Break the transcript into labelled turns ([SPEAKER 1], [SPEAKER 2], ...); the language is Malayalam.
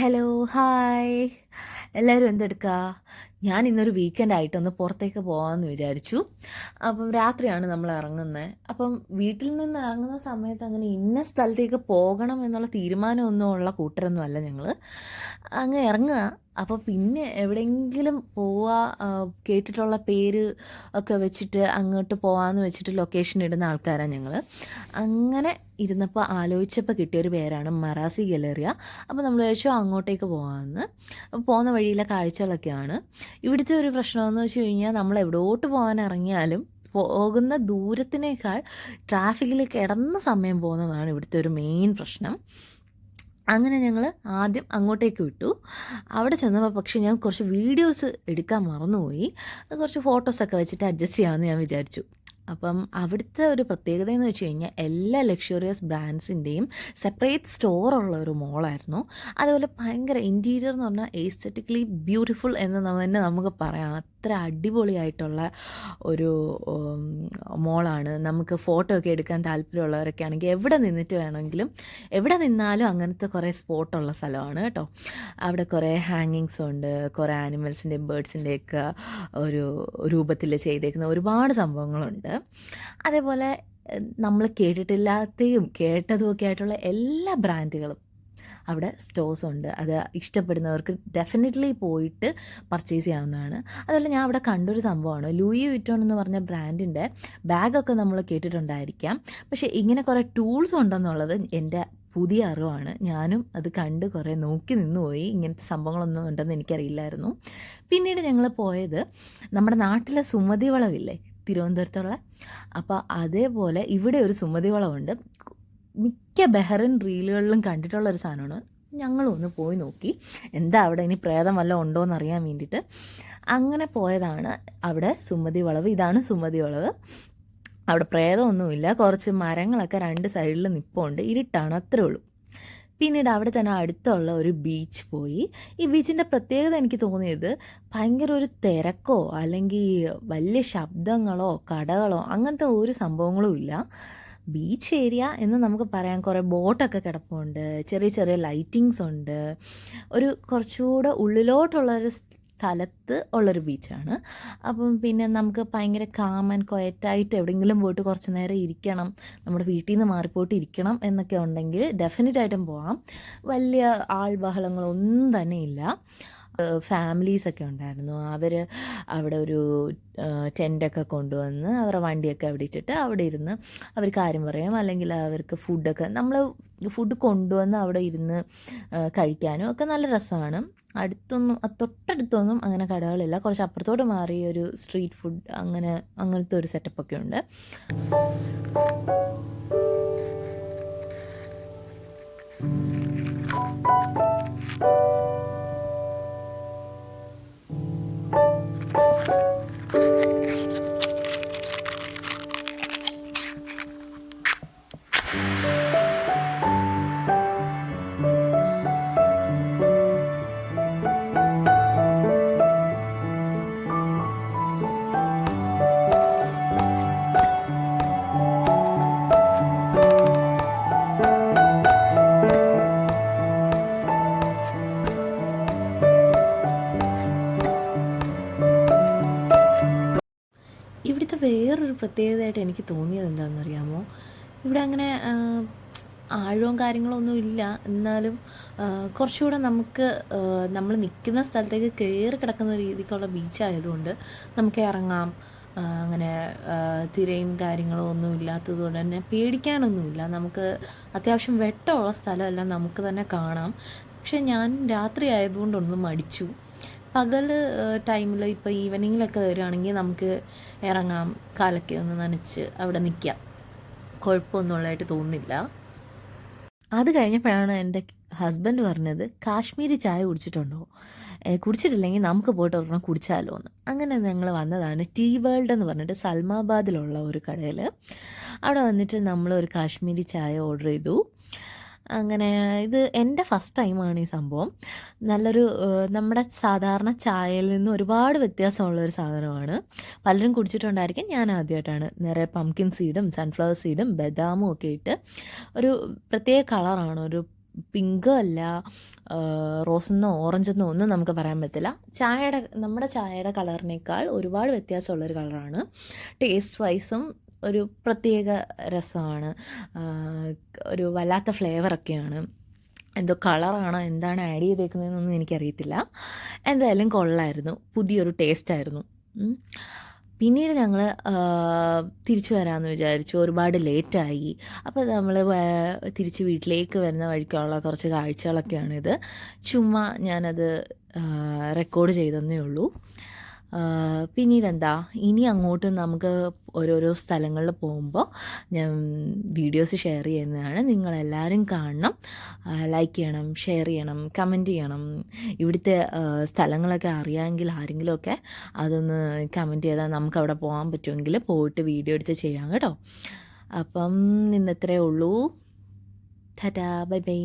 [SPEAKER 1] ഹലോ ഹായ് എല്ലാവരും എന്തെടുക്കുക ഞാൻ ഇന്നൊരു വീക്കെൻഡ് ആയിട്ടൊന്ന് പുറത്തേക്ക് പോകാമെന്ന് വിചാരിച്ചു. അപ്പം രാത്രിയാണ് നമ്മൾ ഇറങ്ങുന്നത് അപ്പം വീട്ടിൽ നിന്ന് ഇറങ്ങുന്ന സമയത്ത് അങ്ങനെ ഇന്ന സ്ഥലത്തേക്ക് പോകണം എന്നുള്ള തീരുമാനമൊന്നും ഉള്ള കൂട്ടരൊന്നും അല്ല ഞങ്ങൾ അങ്ങ് ഇറങ്ങുക. അപ്പോൾ പിന്നെ എവിടെയെങ്കിലും പോവാ കേട്ടിട്ടുള്ള പേര് ഒക്കെ വെച്ചിട്ട് അങ്ങോട്ട് പോകാമെന്ന് വെച്ചിട്ട് ലൊക്കേഷൻ ഇടുന്ന ആൾക്കാരാണ് ഞങ്ങൾ അങ്ങനെ ഇരുന്നപ്പോൾ ആലോചിച്ചപ്പോൾ കിട്ടിയൊരു പേരാണ് മറാസി ഗലേറിയ. അപ്പോൾ നമ്മൾ വിചാരിച്ചു അങ്ങോട്ടേക്ക് പോകാമെന്ന് അപ്പോൾ പോകുന്ന വഴിയിലെ കാഴ്ചകളൊക്കെയാണ്. ഇവിടുത്തെ ഒരു പ്രശ്നമെന്ന് വെച്ച് കഴിഞ്ഞാൽ നമ്മൾ എവിടോട്ട് പോകാൻ ഇറങ്ങിയാലും പോകുന്ന ദൂരത്തിനേക്കാൾ ട്രാഫിക്കിൽ കിടന്ന സമയം പോകുന്നതാണ് ഇവിടുത്തെ ഒരു മെയിൻ പ്രശ്നം. അങ്ങനെ ഞങ്ങൾ ആദ്യം അങ്ങോട്ടേക്ക് വിട്ടു. അവിടെ ചെന്നപ്പോൾ പക്ഷേ ഞാൻ കുറച്ച് വീഡിയോസ് എടുക്കാൻ മറന്നുപോയി. കുറച്ച് ഫോട്ടോസൊക്കെ വെച്ചിട്ട് അഡ്ജസ്റ്റ് ചെയ്യാമെന്ന് ഞാൻ വിചാരിച്ചു. അപ്പം അവിടുത്തെ ഒരു പ്രത്യേകത എന്ന് വെച്ച് കഴിഞ്ഞാൽ എല്ലാ ലക്ഷറിയസ് ബ്രാൻഡ്സിന്റെയും സെപ്പറേറ്റ് സ്റ്റോർ ഉള്ള ഒരു മോളായിരുന്നു അതുപോലെ ഭയങ്കര ഇന്റീരിയർ എന്ന് പറഞ്ഞാൽ എസ്തറ്റിക്കലി ബ്യൂട്ടിഫുൾ എന്ന് തന്നെ നമുക്ക് പറയാം. അത്ര അടിപൊളിയായിട്ടുള്ള ഒരു മോളാണ് നമുക്ക് ഫോട്ടോ ഒക്കെ എടുക്കാൻ താല്പര്യമുള്ളവരൊക്കെ ആണെങ്കിൽ എവിടെ നിന്നിട്ട് വേണമെങ്കിലും എവിടെ നിന്നാലും അങ്ങനത്തെ കുറേ സ്പോട്ടുള്ള സ്ഥലമാണ് കേട്ടോ. അവിടെ കുറേ ഹാങ്ങിങ്സ് ഉണ്ട്. കുറേ ആനിമൽസിന്റെയും ബേഡ്സിന്റെയൊക്കെ ഒരു രൂപത്തിൽ ചെയ്തേക്കുന്ന ഒരുപാട് സംഭവങ്ങളുണ്ട്. അതേപോലെ നമ്മൾ കേട്ടിട്ടില്ലാത്തയും കേട്ടതുമൊക്കെ ആയിട്ടുള്ള എല്ലാ ബ്രാൻഡുകളും അവിടെ സ്റ്റോഴ്സ് ഉണ്ട്. അത് ഇഷ്ടപ്പെടുന്നവർക്ക് ഡെഫിനറ്റ്ലി പോയിട്ട് പർച്ചേസ് ചെയ്യാവുന്നതാണ്. അതുപോലെ ഞാൻ അവിടെ കണ്ടൊരു സംഭവമാണ്. ലൂയി വിറ്റോൺ എന്ന് പറഞ്ഞ ബ്രാൻഡിന്റെ ബാഗൊക്കെ നമ്മൾ കേട്ടിട്ടുണ്ടായിരിക്കാം. പക്ഷേ ഇങ്ങനെ കുറേ ടൂൾസ് ഉണ്ടെന്നുള്ളത് എന്റെ പുതിയ അറിവാണ്. ഞാനും അത് കണ്ട് കുറേ നോക്കി നിന്നുപോയി ഇങ്ങനത്തെ സംഭവങ്ങളൊന്നും ഉണ്ടെന്ന് എനിക്കറിയില്ലായിരുന്നു. പിന്നീട് ഞങ്ങൾ പോയത് നമ്മുടെ നാട്ടിലെ സുമതി വളവില്ലേ? തിരുവനന്തപുരത്തുള്ള. അപ്പോൾ അതേപോലെ ഇവിടെ ഒരു സുമതി വളവുണ്ട് മിക്ക ബെഹറിൻ റീലുകളിലും കണ്ടിട്ടുള്ള ഒരു സാധനമാണ്. ഞങ്ങളും ഒന്ന് പോയി നോക്കി. എന്താ അവിടെ ഇനി പ്രേതം വല്ല ഉണ്ടോ എന്ന് അറിയാൻ വേണ്ടിയിട്ട്. അങ്ങനെ പോയതാണ് അവിടെ സുമതി വളവ് ഇതാണ് സുമതി വളവ് അവിടെ പ്രേതമൊന്നുമില്ല. കുറച്ച് മരങ്ങളൊക്കെ രണ്ട് സൈഡിൽ നിൽപ്പുണ്ട് ഇരുട്ടാണ് അത്രേ ഉള്ളൂ. പിന്നീട് അവിടെ തന്നെ അടുത്തുള്ള ഒരു ബീച്ച് പോയി. ഈ ബീച്ചിന്റെ പ്രത്യേകത എനിക്ക് തോന്നിയത് ഭയങ്കര ഒരു തിരക്കോ അല്ലെങ്കിൽ വലിയ ശബ്ദങ്ങളോ കടകളോ അങ്ങനത്തെ ഒരു സംഭവങ്ങളും ഇല്ല. ബീച്ച് ഏരിയ എന്ന് നമുക്ക് പറയാം കുറേ ബോട്ടൊക്കെ കിടപ്പുണ്ട്. ചെറിയ ചെറിയ ലൈറ്റിങ്സ് ഉണ്ട്. ഒരു കുറച്ചുകൂടെ ഉള്ളിലോട്ടുള്ള ഒരു സ്ഥലത്ത് ഉള്ളൊരു ബീച്ചാണ്. അപ്പം പിന്നെ നമുക്ക് ഭയങ്കര കാമൻ ക്വയറ്റായിട്ട് എവിടെയെങ്കിലും പോയിട്ട് കുറച്ച് നേരം ഇരിക്കണം നമ്മുടെ വീട്ടിൽ നിന്ന് മാറിപ്പോയിട്ട് ഇരിക്കണം എന്നൊക്കെ ഉണ്ടെങ്കിൽ ഡെഫിനറ്റായിട്ടും പോവാം. വലിയ ആൾ ബഹളങ്ങളൊന്നും തന്നെ ഇല്ല. ഫാമിലീസ് ഒക്കെ ഉണ്ടായിരുന്നു. അവർ അവിടെ ഒരു ടെന്റൊക്കെ കൊണ്ടുവന്ന് അവരുടെ വണ്ടിയൊക്കെ അവിടെ ഇട്ടിട്ട് അവിടെ ഇരുന്ന് അവർ കാര്യം പറയും. അല്ലെങ്കിൽ അവർക്ക് ഫുഡൊക്കെ നമ്മൾ ഫുഡ് കൊണ്ടുവന്ന് അവിടെ ഇരുന്ന് കഴിക്കാനും ഒക്കെ നല്ല രസമാണ്. അടുത്തൊന്നും തൊട്ടടുത്തൊന്നും അങ്ങനെ കടകളില്ല. കുറച്ച് അപ്പുറത്തോട്ട് മാറി ഒരു സ്ട്രീറ്റ് ഫുഡ് അങ്ങനെ അങ്ങനത്തെ ഒരു സെറ്റപ്പൊക്കെ ഉണ്ട്. വേറൊരു പ്രത്യേകതയായിട്ട് എനിക്ക് തോന്നിയത് എന്താണെന്നറിയാമോ? ഇവിടെ അങ്ങനെ ആഴവും കാര്യങ്ങളൊന്നും ഇല്ല. എന്നാലും കുറച്ചുകൂടെ നമുക്ക് നമ്മൾ നിൽക്കുന്ന സ്ഥലത്തേക്ക് കയറി കിടക്കുന്ന രീതിക്കുള്ള ബീച്ചായതുകൊണ്ട് നമുക്ക് ഇറങ്ങാം. അങ്ങനെ തിരയും കാര്യങ്ങളും ഒന്നും ഇല്ലാത്തത് കൊണ്ട് തന്നെ പേടിക്കാനൊന്നുമില്ല നമുക്ക് അത്യാവശ്യം വെട്ടമുള്ള സ്ഥലമെല്ലാം നമുക്ക് തന്നെ കാണാം. പക്ഷെ ഞാൻ രാത്രി ആയതുകൊണ്ടൊന്ന് മടിച്ചു. പകൽ ടൈമിൽ ഇപ്പോൾ ഈവനിങ്ങിലൊക്കെ വരികയാണെങ്കിൽ നമുക്ക് ഇറങ്ങാം കാലൊക്കെ ഒന്ന് നനച്ച് അവിടെ നിൽക്കാം കുഴപ്പമൊന്നുമുള്ളതായിട്ട് തോന്നുന്നില്ല. അത് കഴിഞ്ഞപ്പോഴാണ് എന്റെ ഹസ്ബൻഡ് പറഞ്ഞത് കാശ്മീരി ചായ കുടിച്ചിട്ടുണ്ടോ? കുടിച്ചിട്ടില്ലെങ്കിൽ നമുക്ക് പോയിട്ട് ഒരെണ്ണം കുടിച്ചാലോ എന്ന് അങ്ങനെ ഞങ്ങൾ വന്നതാണ് ടീ വേൾഡ് എന്ന് പറഞ്ഞിട്ട് സൽമാബാദിലുള്ള ഒരു കടയിൽ അവിടെ വന്നിട്ട് നമ്മൾ ഒരു കാശ്മീരി ചായ ഓർഡർ ചെയ്തു. അങ്ങനെ ഇത് എന്റെ ഫസ്റ്റ് ടൈമാണ് ഈ സംഭവം. നല്ലൊരു നമ്മുടെ സാധാരണ ചായയിൽ നിന്ന് ഒരുപാട് വ്യത്യാസമുള്ള ഒരു സാധനമാണ്. പലരും കുടിച്ചിട്ടുണ്ടായിരിക്കും. ഞാൻ ആദ്യമായിട്ടാണ്. നിറയെ പംകിൻ സീഡും സൺഫ്ലവർ സീഡും ബദാമും ഒക്കെ ഇട്ട് ഒരു പ്രത്യേക കളറാണ്. ഒരു പിങ്കോ അല്ല റോസെന്നോ ഓറഞ്ചെന്നോ ഒന്നും നമുക്ക് പറയാൻ പറ്റില്ല. ചായയുടെ നമ്മുടെ ചായയുടെ കളറിനേക്കാൾ ഒരുപാട് വ്യത്യാസമുള്ളൊരു കളറാണ്. ടേസ്റ്റ് വൈസും ഒരു പ്രത്യേക രസമാണ്. ഒരു വല്ലാത്ത ഫ്ലേവറൊക്കെയാണ് എന്തോ കളറാണോ എന്താണ് ആഡ് ചെയ്തേക്കുന്നതെന്നൊന്നും എനിക്കറിയത്തില്ല. എന്തായാലും കൊള്ളായിരുന്നു. പുതിയൊരു ടേസ്റ്റായിരുന്നു. പിന്നീട് ഞങ്ങൾ തിരിച്ചു വരാമെന്ന് വിചാരിച്ചു. ഒരുപാട് ലേറ്റായി അപ്പോൾ നമ്മൾ തിരിച്ച് വീട്ടിലേക്ക് വരുന്ന വഴിക്കുള്ള കുറച്ച് കാഴ്ചകളൊക്കെയാണിത്. ചുമ്മാ ഞാനത് റെക്കോർഡ് ചെയ്തെന്നേ ഉള്ളൂ. പിന്നീട് എന്താ ഇനി അങ്ങോട്ട് നമുക്ക് ഓരോരോ സ്ഥലങ്ങളിൽ പോകുമ്പോൾ ഞാൻ വീഡിയോസ് ഷെയർ ചെയ്യുന്നതാണ്. നിങ്ങളെല്ലാവരും കാണണം. ലൈക്ക് ചെയ്യണം ഷെയർ ചെയ്യണം കമന്റ് ചെയ്യണം. ഇവിടുത്തെ സ്ഥലങ്ങളൊക്കെ അറിയാമെങ്കിൽ ആരെങ്കിലുമൊക്കെ അതൊന്ന് കമന്റ് ചെയ്താൽ നമുക്ക് അവിടെ പോകാൻ പറ്റുമെങ്കിൽ പോയിട്ട് വീഡിയോ എടുത്ത് ചെയ്യാം കേട്ടോ. അപ്പം ഇന്നത്രേ ഉള്ളൂ. Tata bye bye.